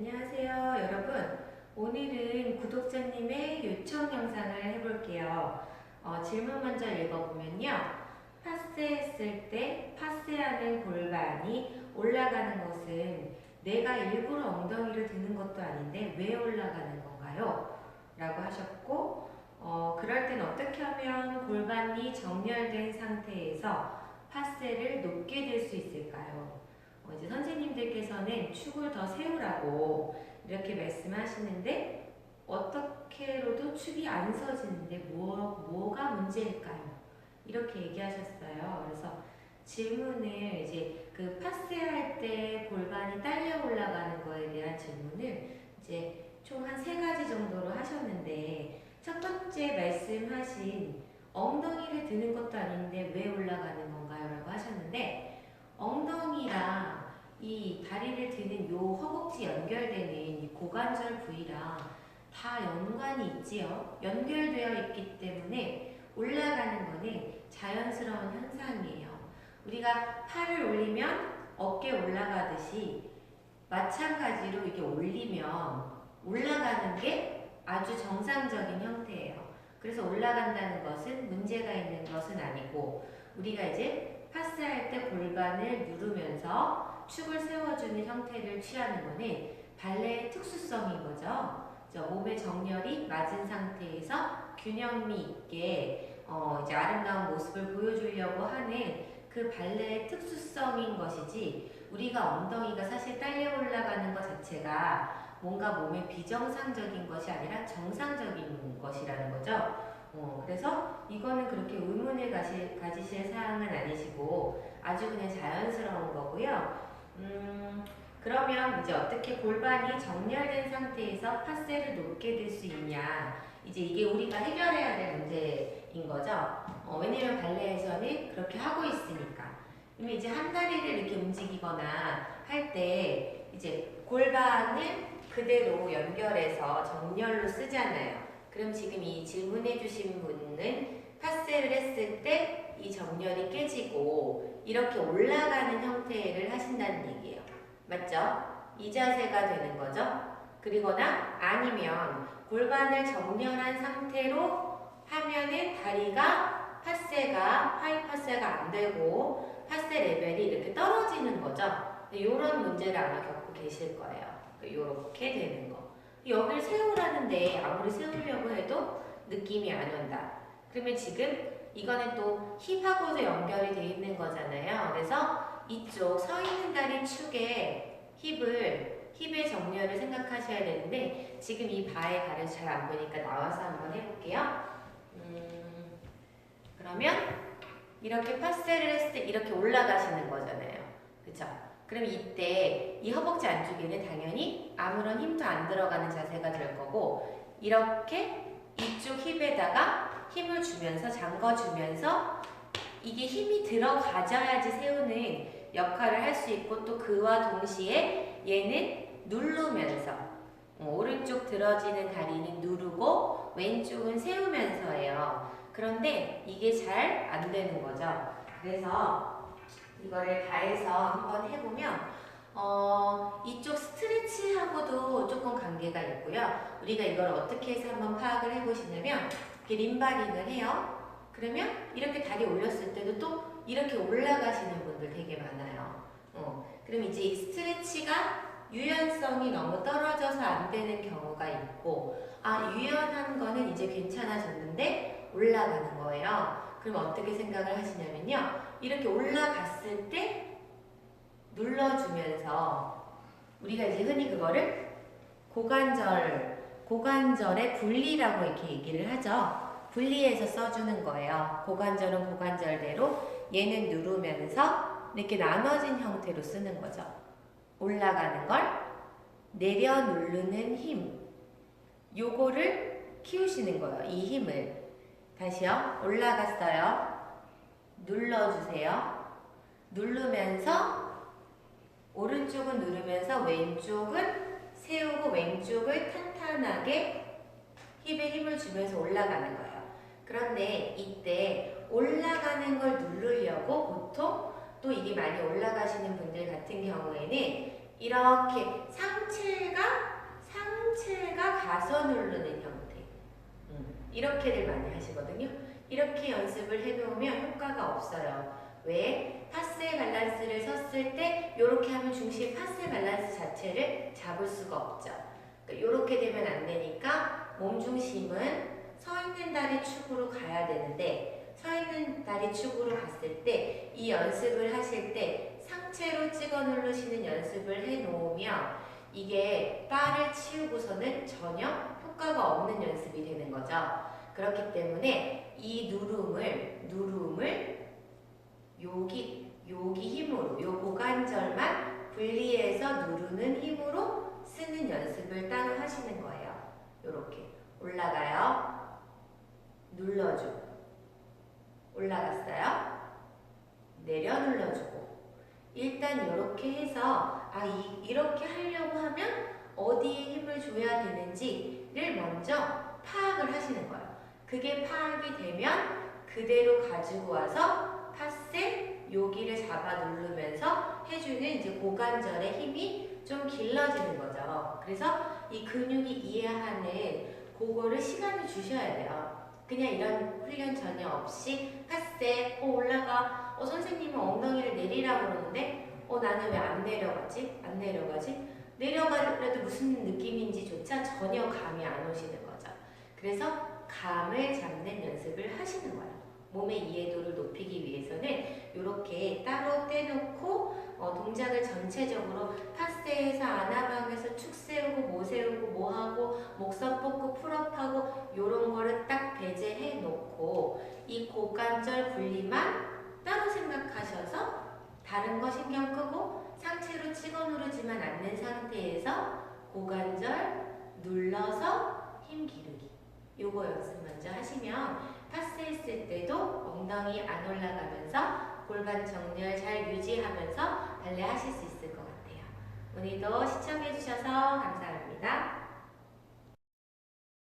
안녕하세요, 여러분. 오늘은 구독자님의 요청 영상을 해볼게요. 어, 질문 먼저 읽어보면요. 파스했을 때 파스하는 골반이 올라가는 것은 내가 일부러 엉덩이를 드는 것도 아닌데 왜 올라가는 건가요? 라고 하셨고, 어, 그럴 땐 어떻게 하면 골반이 정렬된 상태에서 파스를 높게 들 수 있을까요? 어, 이제 선생님들께서는 축을 더 세우라고 이렇게 말씀하시는데 어떻게로도 축이 안 서지는데 뭐, 뭐가 문제일까요? 이렇게 얘기하셨어요. 그래서 질문을 이제 그 파스 할 때 골반이 딸려 올라가는 거에 대한 질문을 이제 총 한 세 가지 정도로 하셨는데 첫 번째 말씀하신 엉덩이를 드는 것도 아닌데 왜 올라가는 건가요? 라고 하셨는데 엉덩 이 다리를 드는 요 허벅지 연결되는 이 고관절 부위랑 다 연관이 있지요. 연결되어 있기 때문에 올라가는 거는 자연스러운 현상이에요. 우리가 팔을 올리면 어깨 올라가듯이 마찬가지로 이게 올리면 올라가는 게 아주 정상적인 형태예요. 그래서 올라간다는 것은 문제가 있는 것은 아니고 우리가 이제 파스할 때 골반을 누르면서 축을 세워주는 형태를 취하는 거는 발레의 특수성인 거죠. 저 몸의 정렬이 맞은 상태에서 균형미 있게 어 이제 아름다운 모습을 보여주려고 하는 그 발레의 특수성인 것이지 우리가 엉덩이가 사실 딸려 올라가는 것 자체가 뭔가 몸에 비정상적인 것이 아니라 정상적인 것이라는 거죠. 어, 그래서 이거는 그렇게 의문을 가시, 가지실 사항은 아니시고 아주 그냥 자연스러운 거고요. 음, 그러면 이제 어떻게 골반이 정렬된 상태에서 파스를 높게 들수 있냐. 이제 이게 우리가 해결해야 될 문제인 거죠. 어, 왜냐면 발레에서는 그렇게 하고 있으니까. 그러면 이제 한 다리를 이렇게 움직이거나 할 때 이제 골반을 그대로 연결해서 정렬로 쓰잖아요. 그럼 지금 이 질문해 주신 분은 파스를 했을 때 이 정렬이 깨지고 이렇게 올라가는 형태를 하신다는 얘기예요. 맞죠? 이 자세가 되는 거죠. 그리거나 아니면 골반을 정렬한 상태로 하면은 다리가 파세가 하이 파세가 안 되고 파세 레벨이 이렇게 떨어지는 거죠. 이런 문제를 아마 겪고 계실 거예요. 이렇게 되는 거. 여기를 세우라는데 아무리 세우려고 해도 느낌이 안 온다. 그러면 지금 이거는 또 힙하고도 연결이 돼 있는 거잖아요. 그래서 이쪽 서 있는 다리 축에 힙을 힙의 정렬을 생각하셔야 되는데 지금 이 바의 발을 잘 안 보니까 나와서 한번 해볼게요. 음, 그러면 이렇게 파스를 했을 때 이렇게 올라가시는 거잖아요. 그쵸? 그럼 이때 이 허벅지 안쪽에는 당연히 아무런 힘도 안 들어가는 자세가 될 거고 이렇게 이쪽 힙에다가 힘을 주면서 잠궈주면서 이게 힘이 들어가져야지 세우는 역할을 할 수 있고 또 그와 동시에 얘는 누르면서 어, 오른쪽 들어지는 다리는 누르고 왼쪽은 세우면서예요. 그런데 이게 잘 안 되는 거죠. 그래서 이거를 다해서 한번 해보면 어, 이쪽 스트레치하고도 조금 관계가 있고요. 우리가 이걸 어떻게 해서 한번 파악을 해보시냐면 이렇게 림바링을 해요. 그러면 이렇게 다리 올렸을 때도 또 이렇게 올라가시는 분들 되게 많아요. 어, 그럼 이제 이 스트레치가 유연성이 너무 떨어져서 안 되는 경우가 있고 아 유연한 거는 이제 괜찮아졌는데 올라가는 거예요. 그럼 어떻게 생각을 하시냐면요. 이렇게 올라갔을 때 눌러주면서 우리가 이제 흔히 그거를 고관절, 고관절의 분리라고 이렇게 얘기를 하죠. 분리해서 써주는 거예요. 고관절은 고관절대로 얘는 누르면서 이렇게 나눠진 형태로 쓰는 거죠. 올라가는 걸 내려 누르는 힘. 요거를 키우시는 거예요. 이 힘을. 다시요. 올라갔어요. 눌러주세요. 누르면서 오른쪽은 누르면서 왼쪽은 세우고 왼쪽을 탄탄하게 힙에 힘을 주면서 올라가는 거예요. 그런데 이때 올라가는 걸 누르려고 보통 또 이게 많이 올라가시는 분들 같은 경우에는 이렇게 상체가 가서 누르는 형태. 음, 이렇게를 많이 하시거든요. 이렇게 연습을 해놓으면 효과가 없어요. 왜? 파스의 밸런스를 섰을 때 이렇게 하면 중심 파스의 밸런스 자체를 잡을 수가 없죠. 이렇게 되면 안 되니까 몸 중심은 서 있는 다리 축으로 가야 되는데 서 있는 다리 축으로 갔을 때 이 연습을 하실 때 상체로 찍어 누르시는 연습을 해 놓으면 이게 바를 치우고서는 전혀 효과가 없는 연습이 되는 거죠. 그렇기 때문에 이 누름을 누름을 여기 여기 힘으로 요 고관절만 분리해서 누르는 힘으로 쓰는 연습을 따로 하시는 거예요. 요렇게 올라가요. 눌러주고 올라갔어요. 내려 눌러주고 일단 이렇게 해서 아 이, 이렇게 하려고 하면 어디에 힘을 줘야 되는지를 먼저 파악을 하시는 거예요. 그게 파악이 되면 그대로 가지고 와서 파세 여기를 잡아 누르면서 해주는 이제 고관절의 힘이 좀 길러지는 거죠. 그래서 이 근육이 이해하는 그거를 시간을 주셔야 돼요. 그냥 이런 훈련 전혀 없이 파세 어 올라가 어 선생님은 엉덩이를 내리라고 그러는데 어 나는 왜 안 내려가지? 안 내려가지? 내려가려도 무슨 느낌인지조차 전혀 감이 안 오시는 거죠. 그래서 감을 잡는 연습을 하시는 거예요. 몸의 이해도를 위해서는 이렇게 따로 떼놓고 어, 동작을 전체적으로 파스에서 아나방에서 축 세우고 모 세우고 뭐 하고 목선 뽑고 풀업하고 이런 거를 딱 배제해 놓고 이 고관절 분리만 따로 생각하셔서 다른 거 신경 끄고 상체로 찍어 누르지만 않는 상태에서 고관절 눌러서 힘 기르기. 요거 연습 먼저 하시면 파스 했을 때도 엉덩이 안 올라가면서 골반 정렬 잘 유지하면서 발레 하실 수 있을 것 같아요. 오늘도 시청해 주셔서 감사합니다.